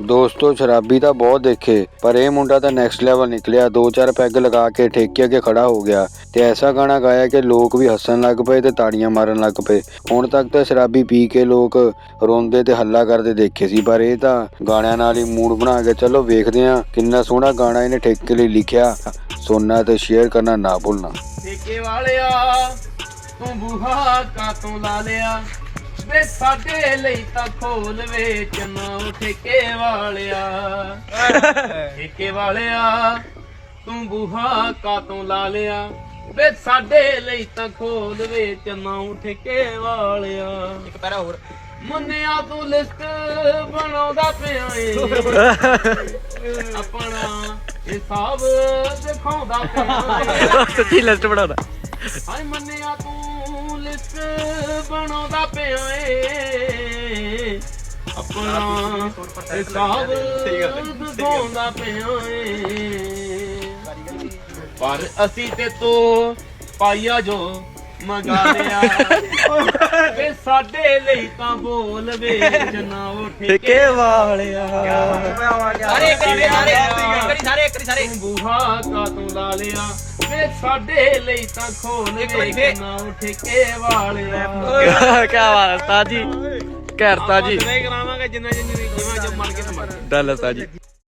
ਦੋਸਤੋ, ਸ਼ਰਾਬੀ ਤਾਂ ਬਹੁਤ ਦੇਖੇ, ਪਰ ਇਹ ਮੁੰਡਾ ਤਾਂ ਨੈਕਸਟ ਲੈਵਲ ਨਿਕਲਿਆ। ਦੋ ਚਾਰ ਪੈਗ ਲਗਾ ਕੇ ਠੇਕੇ ਅੱਗੇ ਖੜਾ ਹੋ ਗਿਆ ਤੇ ਐਸਾ ਗਾਣਾ ਗਾਇਆ ਕਿ ਲੋਕ ਵੀ ਹੱਸਣ ਲੱਗ ਪਏ ਤੇ ਤਾੜੀਆਂ ਮਾਰਨ ਲੱਗ ਪਏ। ਹੁਣ ਤੱਕ ਤਾਂ ਸ਼ਰਾਬੀ ਪੀ ਕੇ ਲੋਕ ਰੋਂਦੇ ਤੇ ਹੱਲਾ ਕਰਦੇ ਦੇਖੇ ਸੀ, ਪਰ ਇਹ ਤਾਂ ਗਾਣਿਆਂ ਨਾਲ ਹੀ ਮੂਡ ਬਣਾ ਕੇ ਚਲੋ ਵੇਖਦੇ ਹਾਂ ਕਿੰਨਾ ਸੋਹਣਾ ਗਾਣਾ ਇਹਨੇ ਠੇਕੇ ਲਈ ਲਿਖਿਆ। ਸੁਣਨਾ ਤੇ ਸ਼ੇਅਰ ਕਰਨਾ, ਨਾ ਭੁੱਲਣਾ। ਠੇਕੇ ਵਾਲਿਆ, ਤੂੰ ਬੁਹਾ ਕਾ ਤੂੰ ਲਾ ਲਿਆ? ਵੇ ਸਾਡੇ ਲਈ ਤਾਂ ਖੋਲ ਵੇਚ ਨਾ ਠੇਕੇ ਵਾਲਿਆ। ਠੇਕੇ ਵਾਲਿਆ ਤੂੰ ਬੁਹਾ ਕਾ ਤੂੰ ਲਾ ਲਿਆ? ਵੇ ਸਾਡੇ ਲਈ ਤਾਂ ਖੋਲ ਵੇਚ ਨਾ ਠੇਕੇ ਵਾਲਿਆ। ਇੱਕ ਪੈਰਾ ਹੋਰ। ਮੁੰਨਿਆ ਤੂੰ ਲਿਸਟ ਬਣਾਉਂਦਾ ਪਿਆ ਏ। ਆਪਣਾ ਹਿਸਾਬ ਦਿਖਾਉਂਦਾ ਪਿਆ ਸੱਚੀ ਲਿਸਟ ਬਣਾਉਣਾ ਹਾਏ ਮੰਨਿਆ ਤੂੰ ਲਿਸਟ ਬਣਾਉਂਦਾ ਪਿਆ ਏ। ਆਪਣਾ ਹਿਸਾਬ ਦਿਖਾਉਂਦਾ ਪਿਆ ਏ। ਪਰ ਅਸੀਂ ਤੇ ਤੋ ਪਾਈਆ ਜੋ ਮੰਗਾ ਲਿਆ। ਵੇ ਸਾਡੇ ਲਈ ਤਾਂ ਬੋਲ ਵੇ ਜਨਾ ਉਹ ਠੇਕੇ ਵਾਲਿਆ। ਸਾਰੇ ਇੱਕ ਸਾਰੇ ਇੱਕ ਸਾਰੇ ਬੂਹਾ ਕਾ ਤੂੰ ਲਾ ਲਿਆ। ਵੇ ਸਾਡੇ ਲਈ ਤਾਂ ਖੋਲ ਵੇ। ਨਾ ਠੇਕੇ ਵਾਲਿਆ। ਕੀ ਬਾਤ ਉਸਤਾਦ ਜੀ ਘਰ ਉਸਤਾਦ ਜੀ ਕਰਾਵਾਂਗੇ ਜਿੰਨਾ ਜਿੰਨਾ ਜਿੰਨਾ ਜਮ ਮਰ ਕੇ ਡੱਲ ਜੀ